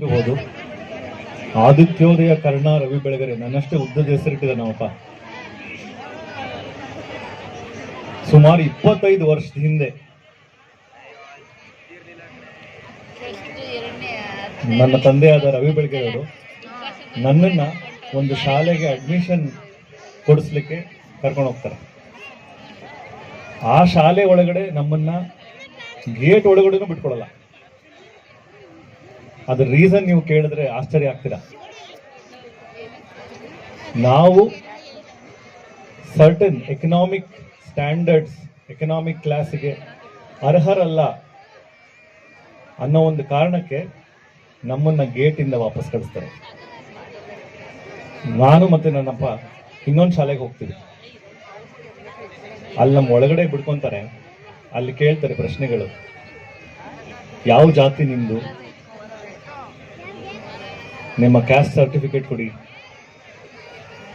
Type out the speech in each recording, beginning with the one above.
ಇರ್ಬೋದು. ಆದಿತ್ಯೋದಯ ಕರ್ಣ ರವಿ ಬೆಳಗರೆ, ನನ್ನಷ್ಟೇ ಉದ್ದದ ಹೆಸರಿಟ್ಟಿದ ನಮ್ಮಪ್ಪ ಸುಮಾರು ಇಪ್ಪತ್ತೈದು ವರ್ಷದ ಹಿಂದೆ. ನನ್ನ ತಂದೆಯಾದ ರವಿ ಬೆಳಗೆರೆಯವರು ನನ್ನನ್ನ ಒಂದು ಶಾಲೆಗೆ ಅಡ್ಮಿಷನ್ ಕೊಡಿಸ್ಲಿಕ್ಕೆ ಕರ್ಕೊಂಡು ಹೋಗ್ತಾರೆ. ಆ ಶಾಲೆ ಒಳಗಡೆ ನಮ್ಮನ್ನ ಗೇಟ್ ಒಳಗಡೆನೂ ಬಿಟ್ಕೊಡಲ್ಲ. ಅದ್ರ ರೀಸನ್ ನೀವು ಕೇಳಿದ್ರೆ ಆಶ್ಚರ್ಯ ಆಗ್ತೀರಾ? ನಾವು ಸರ್ಟನ್ ಎಕನಾಮಿಕ್ ಸ್ಟ್ಯಾಂಡರ್ಡ್ಸ್ ಎಕನಾಮಿಕ್ ಕ್ಲಾಸಿಗೆ ಅರ್ಹರಲ್ಲ ಅನ್ನೋ ಒಂದು ಕಾರಣಕ್ಕೆ ನಮ್ಮನ್ನ ಗೇಟಿಂದ ವಾಪಸ್ ಕಳಿಸ್ತಾರೆ. ನಾನು ಮತ್ತೆ ನನ್ನಪ್ಪ ಇನ್ನೊಂದು ಶಾಲೆಗೆ ಹೋಗ್ತೀವಿ. ಅಲ್ಲಿ ನಮ್ಮ ಒಳಗಡೆ ಬಿಡ್ಕೊಂತಾರೆ. ಅಲ್ಲಿ ಕೇಳ್ತಾರೆ ಪ್ರಶ್ನೆಗಳು. ಯಾವ ಜಾತಿ ನಿಮ್ದು? ನಿಮ್ಮ ಕ್ಯಾಸ್ಟ್ ಸರ್ಟಿಫಿಕೇಟ್ ಕೊಡಿ.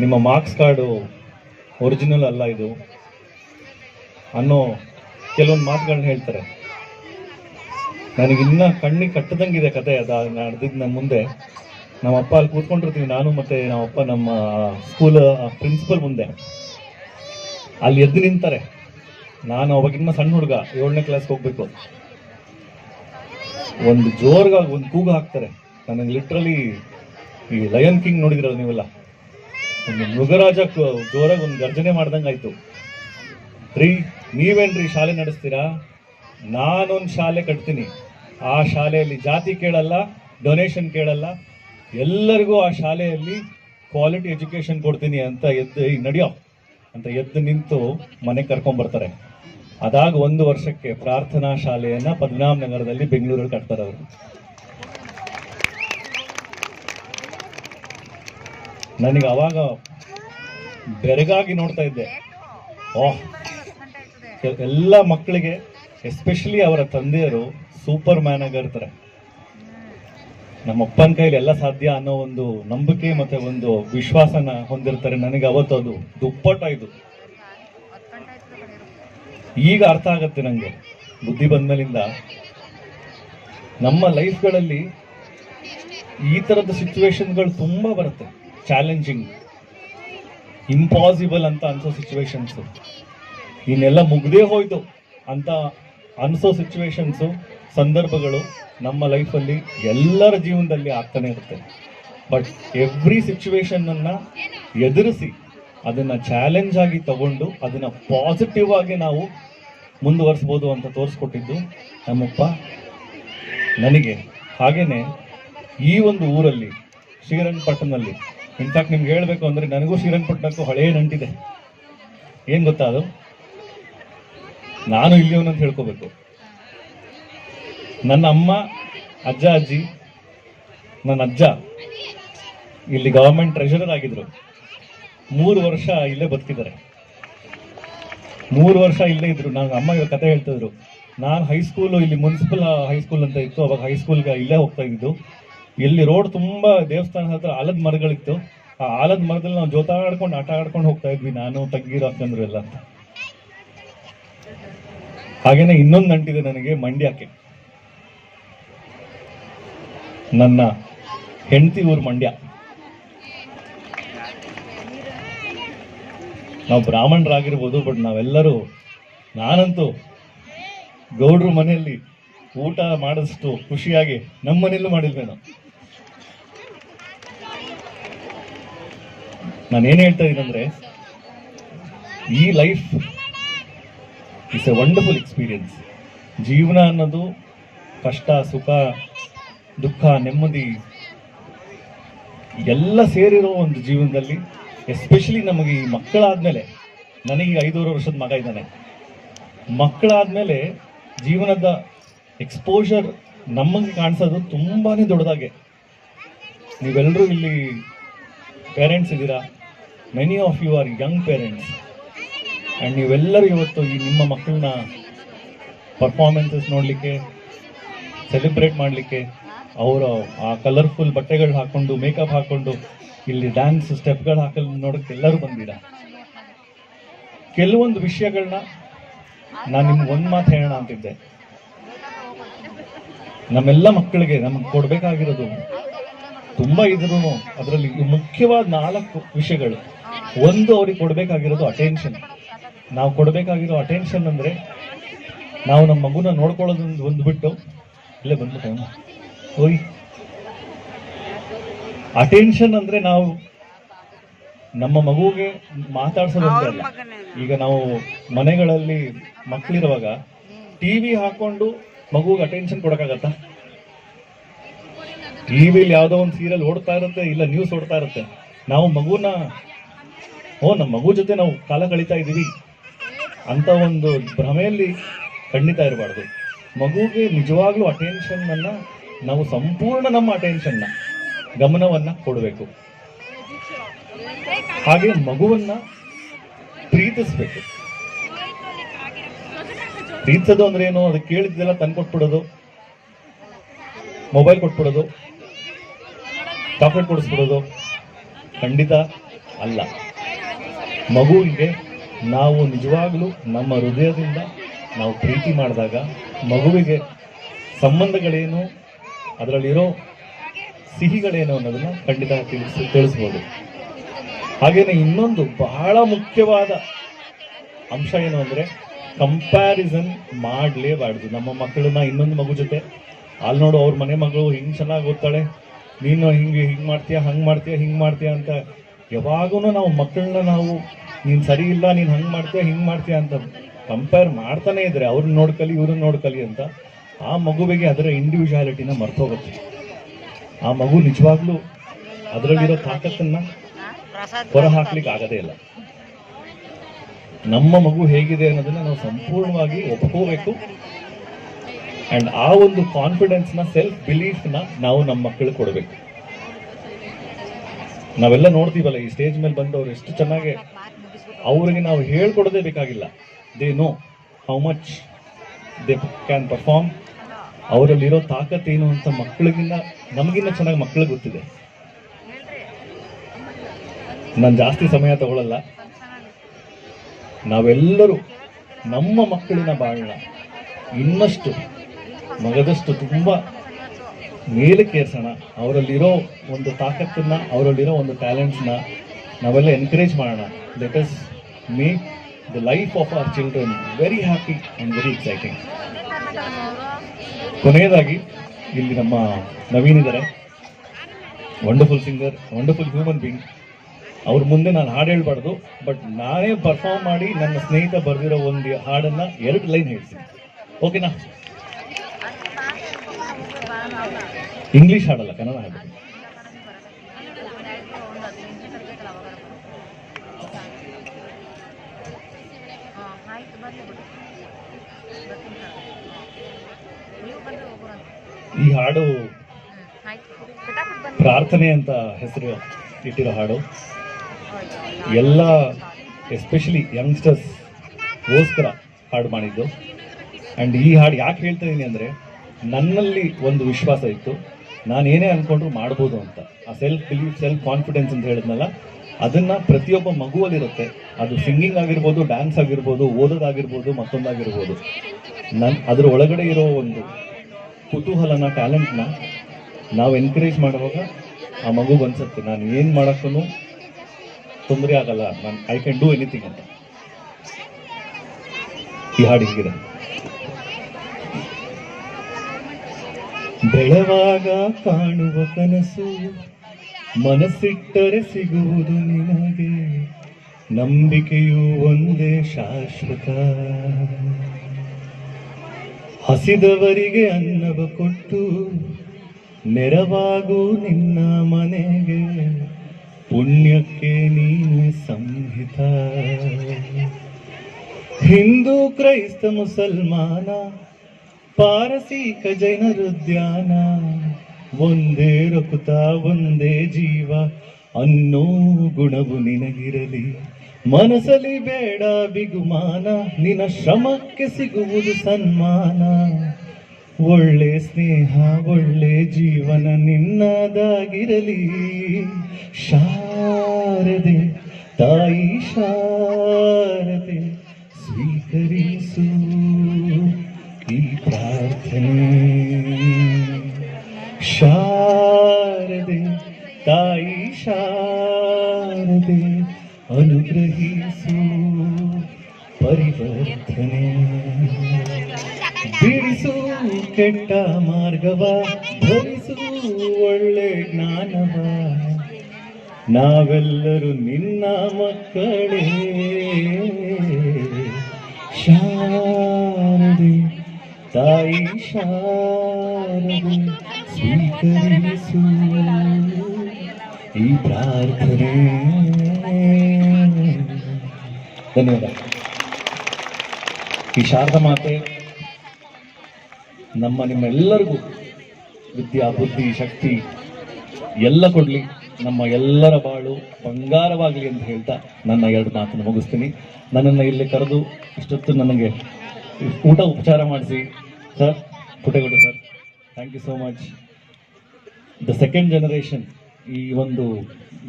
ನಿಮ್ಮ ಮಾರ್ಕ್ಸ್ ಕಾರ್ಡು ಒರಿಜಿನಲ್ ಅಲ್ಲ ಇದು. ಅನ್ನೋ ಕೆಲವೊಂದು ಮಾತುಗಳನ್ನ ಹೇಳ್ತಾರೆ. ನನಗಿನ್ನ ಕಣ್ಣಿಗೆ ಕಟ್ಟದಂಗಿದೆ ಕತೆ ಅದ ನಡೆದಿದ್ದು ನನ್ನ ಮುಂದೆ. ನಮ್ಮ ಅಪ್ಪ ಅಲ್ಲಿ ಕೂತ್ಕೊಂಡಿರ್ತೀವಿ ನಾನು ಮತ್ತೆ ನಮ್ಮಪ್ಪ ನಮ್ಮ ಸ್ಕೂಲ್ ಪ್ರಿನ್ಸಿಪಲ್ ಮುಂದೆ. ಅಲ್ಲಿ ಎದ್ದು ನಿಂತಾರೆ. ನಾನು ಅವಾಗಿನ್ನ ಸಣ್ಣ ಹುಡುಗ, ಏಳನೇ ಕ್ಲಾಸ್ಗೆ ಹೋಗ್ಬೇಕು. ಒಂದು ಜೋರ್ಗಾಗಿ ಒಂದು ಕೂಗು ಹಾಕ್ತಾರೆ. ನನಗೆ ಲಿಟ್ರಲಿ ಈ ಲಯನ್ ಕಿಂಗ್ ನೋಡಿದ್ರಲ್ಲ ನೀವೆಲ್ಲ? ಒಂದು ಮೃಗರಾಜ ಜೋರಾಗಿ ಒಂದು ಗರ್ಜನೆ ಮಾಡ್ದಂಗೆ ಆಯ್ತು. ರೀ ನೀವೇನ್ರಿ ಶಾಲೆ ನಡೆಸ್ತೀರಾ? ನಾನೊಂದು ಶಾಲೆ ಕಟ್ತೀನಿ. ಆ ಶಾಲೆಯಲ್ಲಿ ಜಾತಿ ಕೇಳಲ್ಲ ಡೊನೇಷನ್ ಕೇಳಲ್ಲ. ಎಲ್ಲರಿಗೂ ಆ ಶಾಲೆಯಲ್ಲಿ ಕ್ವಾಲಿಟಿ ಎಜುಕೇಷನ್ ಕೊಡ್ತೀನಿ ಅಂತ ಎದ್ದು ಈಗ ನಡೆಯೋ ಅಂತ ಎದ್ದು ನಿಂತು ಮನೆ ಕರ್ಕೊಂಡ್ ಬರ್ತಾರೆ. ಅದಾಗ ಒಂದು ವರ್ಷಕ್ಕೆ ಪ್ರಾರ್ಥನಾ ಶಾಲೆಯನ್ನ ಪದ್ಮನಾಭ ನಗರದಲ್ಲಿ ಬೆಂಗಳೂರಲ್ಲಿ ಕಟ್ತಾರೆ ಅವರು ನನಗೆ ಅವಾಗ ಬೆರಗಾಗಿ ನೋಡ್ತಾ ಇದ್ದೆ. ಓಹ್ ಎಲ್ಲ ಮಕ್ಕಳಿಗೆ ಎಸ್ಪೆಷಲಿ ಅವರ ತಂದೆಯರು ಸೂಪರ್ ಮ್ಯಾನ್ ಆಗಿರ್ತಾರೆ ನಮ್ಮ ಅಪ್ಪನ ಕೈಲಿ ಎಲ್ಲ ಸಾಧ್ಯ ಅನ್ನೋ ಒಂದು ನಂಬಿಕೆ ಮತ್ತೆ ಒಂದು ವಿಶ್ವಾಸನ ಹೊಂದಿರ್ತಾರೆ. ನನಗೆ ಅವತ್ತು ಅದು ದುಪ್ಪಟ್ಟಾಯ್ತು ಈಗ ಅರ್ಥ ಆಗತ್ತೆ ನನಗೆ ಬುದ್ಧಿ ಬಂದ್ಮೇಲಿಂದ. ನಮ್ಮ ಲೈಫ್ಗಳಲ್ಲಿ ಈ ಥರದ ಸಿಚುವೇಶನ್ಗಳು ತುಂಬಾ ಬರುತ್ತೆ. ಚಾಲೆಂಜಿಂಗ್ ಇಂಪಾಸಿಬಲ್ ಅಂತ ಅನ್ಸೋ ಸಿಚುವೇಶನ್ಸ್ ಇನ್ನೆಲ್ಲ ಮುಗ್ದೇ ಹೋಯ್ತು ಅಂತ ಅನ್ಸೋ ಸಿಚುವೇಶನ್ಸು ಸಂದರ್ಭಗಳು ನಮ್ಮ ಲೈಫಲ್ಲಿ ಎಲ್ಲರ ಜೀವನದಲ್ಲಿ ಆಗ್ತಾನೆ ಇರುತ್ತೆ. ಬಟ್ ಎವ್ರಿ ಸಿಚುವೇಶನನ್ನು ಎದುರಿಸಿ, ಅದನ್ನು ಚಾಲೆಂಜ್ ಆಗಿ ತಗೊಂಡು, ಅದನ್ನು ಪಾಸಿಟಿವ್ ಆಗಿ ನಾವು ಮುಂದುವರಿಸ್ಬೋದು ಅಂತ ತೋರಿಸ್ಕೊಟ್ಟಿದ್ದು ನಮ್ಮಪ್ಪ. ನನಗೆ ಹಾಗೆಯೇ ಈ ಒಂದು ಊರಲ್ಲಿ, ಶ್ರೀರಂಗಪಟ್ಟಣದಲ್ಲಿ ಇನ್ಫ್ಯಾಕ್ಟ್ ನಿಮ್ಗೆ ಹೇಳಬೇಕು ಅಂದ್ರೆ ನನಗೂ ಶ್ರೀರಂಗಪಟ್ಟಣಕ್ಕೂ ಹಳೇ ನಂಟಿದೆ. ಏನು ಗೊತ್ತಾ ಅದು? ನಾನು ಇಲ್ಲಿಯವನು ಅಂತ ಹೇಳ್ಕೋಬೇಕು. ನನ್ನ ಅಮ್ಮ, ಅಜ್ಜ, ಅಜ್ಜಿ, ನನ್ನ ಅಜ್ಜ ಇಲ್ಲಿ ಗವರ್ಮೆಂಟ್ ಟ್ರೆಷರರ್ ಆಗಿದ್ರು. ಮೂರು ವರ್ಷ ಇಲ್ಲೇ ಬದುಕಿದ್ದಾರೆ. ಮೂರು ವರ್ಷ ಇಲ್ಲೇ ಇದ್ರು. ನನ್ನ ಅಮ್ಮ ಇವಾಗ ಕತೆ ಹೇಳ್ತಿದ್ರು ನಾನು ಹೈಸ್ಕೂಲು ಇಲ್ಲಿ ಮುನ್ಸಿಪಲ್ ಹೈಸ್ಕೂಲ್ ಅಂತ ಇತ್ತು. ಅವಾಗ ಹೈಸ್ಕೂಲ್ಗೆ ಇಲ್ಲೇ ಹೋಗ್ತಾ ಇದ್ದು. ಇಲ್ಲಿ ರೋಡ್ ತುಂಬಾ ದೇವಸ್ಥಾನದ ಹತ್ರ ಆಲದ ಮರಗಳಿತ್ತು. ಆ ಆಲದ ಮರದಲ್ಲಿ ನಾವು ಜೋತಾಡ್ಕೊಂಡು ಆಟ ಆಡ್ಕೊಂಡು ಹೋಗ್ತಾ ಇದ್ವಿ. ನಾನು, ತಂಗಿರು, ಅಕ್ಕಂದ್ರು ಎಲ್ಲ. ಹಾಗೇನೆ ಇನ್ನೊಂದು ನಂಟಿದೆ ನನಗೆ ಮಂಡ್ಯಕ್ಕೆ. ನನ್ನ ಹೆಂಡತಿ ಊರು ಮಂಡ್ಯ. ನಾವು ಬ್ರಾಹ್ಮಣರಾಗಿರ್ಬೋದು, ಬಟ್ ನಾವೆಲ್ಲರೂ, ನಾನಂತೂ ಗೌಡ್ರ ಮನೆಯಲ್ಲಿ ಊಟ ಮಾಡಿದಷ್ಟು ಖುಷಿಯಾಗಿ ನಮ್ಮ ಮನೆಯಲ್ಲೂ ಮಾಡಿಲ್ವೇನೋ. ನಾನು ಏನು ಹೇಳ್ತಾ ಇದ್ದೀನಂದ್ರೆ ಈ life it's a wonderful experience ಜೀವನ ಅನ್ನೋದು ಕಷ್ಟ, ಸುಖ, ದುಃಖ, ನೆಮ್ಮದಿ, ಎಲ್ಲ ಸೇರಿರೋ ಒಂದು ಜೀವನದಲ್ಲಿ ಎಸ್ಪೆಷಲಿ ನಮಗೆ ಈ ಮಕ್ಕಳಾದಮೇಲೆ, ನನಗೆ ಐದೂವರೆ ವರ್ಷದ ಮಗ ಇದ್ದಾನೆ. ಮಕ್ಕಳಾದಮೇಲೆ ಜೀವನದ ಎಕ್ಸ್ಪೋಜರ್ ನಮಗೆ ಕಾಣಿಸೋದು ತುಂಬಾ ದೊಡ್ಡದಾಗೆ. ನೀವೆಲ್ಲರೂ ಇಲ್ಲಿ ಪೇರೆಂಟ್ಸ್ ಇದ್ದೀರಾ? Many of you are young parents and ನೀವೆಲ್ಲರೂ ಇವತ್ತು ಈ ನಿಮ್ಮ ಮಕ್ಕಳನ್ನ ಪರ್ಫಾರ್ಮೆನ್ಸಸ್ ನೋಡಲಿಕ್ಕೆ ಸೆಲೆಬ್ರೇಟ್ ಮಾಡಲಿಕ್ಕೆ ಅವರ ಆ ಕಲರ್ಫುಲ್ ಬಟ್ಟೆಗಳು ಹಾಕೊಂಡು ಮೇಕಪ್ ಹಾಕೊಂಡು ಇಲ್ಲಿ ಡ್ಯಾನ್ಸ್ ಸ್ಟೆಪ್ಗಳು ಹಾಕಲು ನೋಡೋಕ್ಕೆ ಎಲ್ಲರೂ ಬಂದಿರ ಕೆಲವೊಂದು ವಿಷಯಗಳನ್ನ ನಾನು ನಿಮ್ಗೆ ಒಂದು ಮಾತು ಹೇಳೋಣ ಅಂತಿದ್ದೆ ನಮ್ಮೆಲ್ಲ ಮಕ್ಕಳಿಗೆ ನಮಗೆ ಕೊಡಬೇಕಾಗಿರೋದು ತುಂಬ ಇದ್ರು ಅದರಲ್ಲಿ ಮುಖ್ಯವಾದ ನಾಲ್ಕು ವಿಷಯಗಳು ಒಂದು ಅವ್ರಿಗೆ ಕೊಡಬೇಕಾಗಿರೋದು ಅಟೆನ್ಷನ್ ನಾವು ಕೊಡಬೇಕಾಗಿರೋ ಅಟೆನ್ಷನ್ ಅಂದರೆ ನಾವು ನಮ್ಮ ಮಗುನ ನೋಡ್ಕೊಳ್ಳೋದೊಂದು ಒಂದು ಬಿಟ್ಟು ಇಲ್ಲೇ ಬಂದ್ಬಿಟ್ಟು. ಹೋಯ್. ಅಟೆನ್ಷನ್ ಅಂದರೆ ನಾವು ನಮ್ಮ ಮಗುಗೆ ಮಾತಾಡ್ಸೋದಂತ ಅಲ್ಲ. ಈಗ ನಾವು ಮನೆಗಳಲ್ಲಿ ಮಕ್ಕಳಿರುವಾಗ ಟಿವಿ ಹಾಕೊಂಡು ಮಗುಗೆ ಅಟೆನ್ಷನ್ ಕೊಡಕ್ಕಾಗತ್ತಾ? ಟಿವಿಲಿ ಯಾವುದೋ ಒಂದು ಸೀರಿಯಲ್ ಓಡ್ತಾ ಇರುತ್ತೆ ಇಲ್ಲ ನ್ಯೂಸ್ ಓಡ್ತಾ ಇರುತ್ತೆ. ನಾವು ಮಗುನ ಓ, ನಮ್ಮ ಮಗು ಜೊತೆ ನಾವು ಕಾಲ ಕಳೀತಾ ಇದ್ದೀವಿ. ಅಂತ ಒಂದು ಭ್ರಮೆಯಲ್ಲಿ ಖಂಡಿತ ಇರಬಾರ್ದು. ಮಗುಗೆ ನಿಜವಾಗ್ಲೂ ಅಟೆನ್ಷನ್ ಅನ್ನ ನಾವು ಸಂಪೂರ್ಣ ನಮ್ಮ ಅಟೆನ್ಷನ್ನ ಗಮನವನ್ನ ಕೊಡಬೇಕು. ಹಾಗೆ ಮಗುವನ್ನ ಪ್ರೀತಿಸ್ಬೇಕು. ಪ್ರೀತಿಸೋದು ಅಂದ್ರೆ ಏನು? ಅದಕ್ಕೆ ಕೇಳಿದ್ದೆಲ್ಲ ತಂದ್ಕೊಟ್ಬಿಡೋದು. ಮೊಬೈಲ್ ಕೊಟ್ಬಿಡೋದು. ಚಾಕ್ಲೇಟ್ ಕೊಡಿಸ್ಬಿಡೋದು. ಖಂಡಿತ ಅಲ್ಲ. ಮಗುವಿಗೆ ನಾವು ನಿಜವಾಗಲೂ ನಮ್ಮ ಹೃದಯದಿಂದ ನಾವು ಪ್ರೀತಿ ಮಾಡಿದಾಗ ಮಗುವಿಗೆ ಸಂಬಂಧಗಳೇನು, ಅದರಲ್ಲಿರೋ ಸಿಹಿಗಳೇನು ಅನ್ನೋದನ್ನ ಖಂಡಿತ ತಿಳಿಸಿ ತಿಳಿಸ್ಬೋದು. ಹಾಗೆಯೇ ಇನ್ನೊಂದು ಬಹಳ ಮುಖ್ಯವಾದ ಅಂಶ ಏನು ಅಂದರೆ ಕಂಪ್ಯಾರಿಸನ್ ಮಾಡಲೇಬಾರ್ದು. ನಮ್ಮ ಮಕ್ಕಳನ್ನ ಇನ್ನೊಂದು ಮಗು ಜೊತೆ. ಅಲ್ಲಿ ನೋಡು, ಅವ್ರ ಮನೆ ಮಗಳು ಹಿಂಗ್ ಚೆನ್ನಾಗಿ ಓದ್ತಾಳೆ. ನೀನು ಹಿಂಗೆ ಹಿಂಗೆ ಮಾಡ್ತೀಯ, ಹಂಗ್ ಮಾಡ್ತೀಯ, ಹಿಂಗ್ ಮಾಡ್ತೀಯ ಅಂತ ಯಾವಾಗೂ ನಾವು ಮಕ್ಕಳನ್ನ ನಾವು, ನೀನು ಸರಿ ಇಲ್ಲ, ನೀನು ಹಂಗೆ ಮಾಡ್ತೀಯ, ಹಿಂಗೆ ಮಾಡ್ತೀಯ ಅಂತ ಕಂಪೇರ್ ಮಾಡ್ತಾನೆ ಇದ್ರೆ, ಅವ್ರನ್ನ ನೋಡ್ಕಲಿ, ಇವ್ರನ್ನ ನೋಡ್ಕಲಿ ಅಂತ, ಆ ಮಗುವಿಗೆ ಅದರ ಇಂಡಿವಿಜುವಾಲಿಟಿನ ಮರ್ತೋಗುತ್ತೆ. ಆ ಮಗು ನಿಜವಾಗ್ಲೂ ಅದರಲ್ಲಿರೋ ತಾಕತ್ತನ್ನ ಹೊರ ಹಾಕ್ಲಿಕ್ಕೆ ಆಗದೇ ಇಲ್ಲ. ನಮ್ಮ ಮಗು ಹೇಗಿದೆ ಅನ್ನೋದನ್ನ ನಾವು ಸಂಪೂರ್ಣವಾಗಿ ಒಪ್ಕೋಬೇಕು. ಅಂಡ್ ಆ ಒಂದು ಕಾನ್ಫಿಡೆನ್ಸ್ನ ಸೆಲ್ಫ್ ಬಿಲೀಫ್ನ ನಾವು ನಮ್ಮ ಮಕ್ಕಳಿಗೆ ಕೊಡಬೇಕು. ನಾವೆಲ್ಲ ನೋಡ್ತೀವಲ್ಲ, ಈ ಸ್ಟೇಜ್ ಮೇಲೆ ಬಂದವರು ಎಷ್ಟು ಚೆನ್ನಾಗಿ ಅವರಿಗೆ ನಾವು ಹೇಳ್ಕೊಡೋದೇ ಬೇಕಾಗಿಲ್ಲ. They know how much they can perform ಅವರಲ್ಲಿರೋ ತಾಕತ್ ಏನು ಅಂತ ಮಕ್ಕಳಿಗಿನ್ನ, ನಮಗಿನ್ನ ಚೆನ್ನಾಗಿ ಮಕ್ಕಳಿಗೆ ಗೊತ್ತಿದೆ. ನಾನು ಜಾಸ್ತಿ ಸಮಯ ತಗೊಳ್ಳಲ್ಲ ನಾವೆಲ್ಲರೂ ನಮ್ಮ ಮಕ್ಕಳಿನ ಬಾಳನ್ನ ಇನ್ನಷ್ಟು, ಮಗದಷ್ಟು ತುಂಬಾ ಮೇಲಕ್ಕೇರ್ಸೋಣ ಅವರಲ್ಲಿರೋ ಒಂದು ತಾಕತ್ತನ್ನ, ಅವರಲ್ಲಿರೋ ಒಂದು ಟ್ಯಾಲೆಂಟ್ಸ್ನ ನಾವೆಲ್ಲ ಎನ್ಕರೇಜ್ ಮಾಡೋಣ. Let us make the life of our children very happy and very exciting ಕೊನೆಯದಾಗಿ, ಇಲ್ಲಿ ನಮ್ಮ ನವೀನ್ ಇದ್ದಾರೆ wonderful singer wonderful human being ಅವ್ರ ಮುಂದೆ ನಾನು ಹಾಡು ಹೇಳ್ಬಾರ್ದು ಬಟ್ ನಾನೇ ಪರ್ಫಾರ್ಮ್ ಮಾಡಿ ನನ್ನ ಸ್ನೇಹಿತ ಬರೆದಿರೋ ಒಂದು ಹಾಡನ್ನು ಎರಡು ಲೈನ್ ಹೇಳ್ತೀನಿ. ಓಕೆನಾ ಇಂಗ್ಲಿಷ್ ಹಾಡಲ್ಲ, ಕನ್ನಡ ಹಾಡು ಈ ಹಾಡು ಪ್ರಾರ್ಥನೆ ಅಂತ ಹೆಸರು ಇಟ್ಟಿರೋ ಹಾಡು. ಎಲ್ಲ ಎಸ್ಪೆಷಲಿ ಯಂಗ್ಸ್ಟರ್ಸ್ ಗೋಸ್ಕರ ಹಾಡು ಮಾಡಿದ್ದು. ಅಂಡ್ ಈ ಹಾಡು ಯಾಕೆ ಹೇಳ್ತಾ ಇದ್ದೀನಿ ಅಂದ್ರೆ ನನ್ನಲ್ಲಿ ಒಂದು ವಿಶ್ವಾಸ ಇತ್ತು. ನಾನು ಏನೇ ಅನ್ಕೊಂಡ್ರು ಮಾಡ್ಬೋದು ಅಂತ. ಆ ಸೆಲ್ಫ್ ಬಿಲೀಫ್ ಸೆಲ್ಫ್ ಕಾನ್ಫಿಡೆನ್ಸ್ ಅಂತ ಹೇಳಿದ್ನಲ್ಲ, ಅದನ್ನ ಪ್ರತಿಯೊಬ್ಬ ಮಗುವಲ್ಲಿರುತ್ತೆ. ಅದು ಸಿಂಗಿಂಗ್ ಆಗಿರ್ಬೋದು ಡ್ಯಾನ್ಸ್ ಆಗಿರ್ಬೋದು, ಓದೋದಾಗಿರ್ಬೋದು, ಮತ್ತೊಂದಾಗಿರ್ಬೋದು. ನನ್ನ ಅದ್ರ ಒಳಗಡೆ ಇರೋ ಒಂದು ಕುತೂಹಲನ ಟ್ಯಾಲೆಂಟ್ನ ನಾವು ಎನ್ಕರೇಜ್ ಮಾಡುವಾಗ ಆ ಮಗು ಅನ್ಸುತ್ತೆ, ನಾನು ಏನು ಮಾಡೋಕ್ಕೂ ತೊಂದರೆ ಆಗಲ್ಲ. ನಾನು ಐ ಕ್ಯಾನ್ ಡೂ ಎನಿಥಿಂಗ್ ಅಂತ. ಈ ಹಾಡು ಹೀಗಿದೆ. ಬೆಳವಾಗ ಕಾಣುವ ಕನಸು ಮನಸ್ಸಿಟ್ಟರೆ ಸಿಗುವುದು ನಿನಗೆ. ನಂಬಿಕೆಯು ಒಂದೇ ಶಾಶ್ವತ. ಹಸಿದವರಿಗೆ ಅನ್ನವ ಕೊಟ್ಟು ನೆರವಾಗು ನಿನ್ನ ಮನೆಗೆ. ಪುಣ್ಯಕ್ಕೆ ನೀನು ಸಂಹಿತ. ಹಿಂದೂ ಕ್ರೈಸ್ತ ಮುಸಲ್ಮಾನ ಪಾರಸೀಕ ಜೈನರುದ್ಯಾನ ಒಂದೇ ರಕುತ ಒಂದೇ ಜೀವ. ಅನ್ನೋ ಗುಣವು ನಿನಗಿರಲಿ. ಮನಸಲಿ ಬೇಡ ಬಿಗುಮಾನ. ನಿನ್ನ ಶ್ರಮಕ್ಕೆ ಸಿಗುವುದು ಸನ್ಮಾನ. ಒಳ್ಳೆ ಸ್ನೇಹ, ಒಳ್ಳೆ ಜೀವನ ನಿನ್ನದಾಗಿರಲಿ. ಶಾರದೆ ತಾಯಿ, ಶಾರದೆ. ಮಾರ್ಗವ ಧರಿಸು ಒಳ್ಳೆ ಜ್ಞಾನವ. ನಾವೆಲ್ಲರೂ ನಿನ್ನ ಮಕ್ಕಳೇ. ಶಾರದೆ, ತಾಯಿ ಶಾರದೆ, ಸ್ವೀಕರಿಸು. ಈ ಪ್ರಾರ್ಥನೆ. ಧನ್ಯವಾದ. ಈ ಶಾರದ ಮಾತೆ ನಮ್ಮ ನಿಮ್ಮೆಲ್ಲರಿಗೂ ವಿದ್ಯಾ, ಬುದ್ಧಿ, ಶಕ್ತಿ ಎಲ್ಲ ಕೊಡಲಿ. ನಮ್ಮ ಎಲ್ಲರ ಬಾಳು ಬಂಗಾರವಾಗಲಿ ಅಂತ ಹೇಳ್ತಾ ನನ್ನ ಎರಡು ಮಾತನ್ನು ಮುಗಿಸ್ತೀನಿ. ನನ್ನನ್ನು ಇಲ್ಲಿ ಕರೆದು ಇಷ್ಟೊತ್ತು ನನಗೆ ಊಟ ಉಪಚಾರ ಮಾಡಿಸಿ. Sir Puttegowda sir thank you so much the second generation ಈ ಒಂದು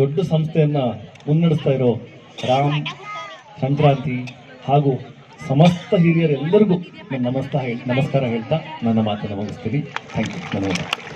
ದೊಡ್ಡ ಸಂಸ್ಥೆಯನ್ನು ಮುನ್ನಡೆಸ್ತಾ ಇರೋ ರಾಮ್ ಸಂಕ್ರಾಂತಿ ಹಾಗೂ ಸಮಸ್ತ ಹಿರಿಯರೆಲ್ಲರಿಗೂ ನಮಸ್ಕಾರ ಹೇಳ್ತಾ ನನ್ನ ಮಾತನ್ನು ಮುಗಿಸ್ತೀನಿ ಥ್ಯಾಂಕ್ ಯು ಧನ್ಯವಾದ.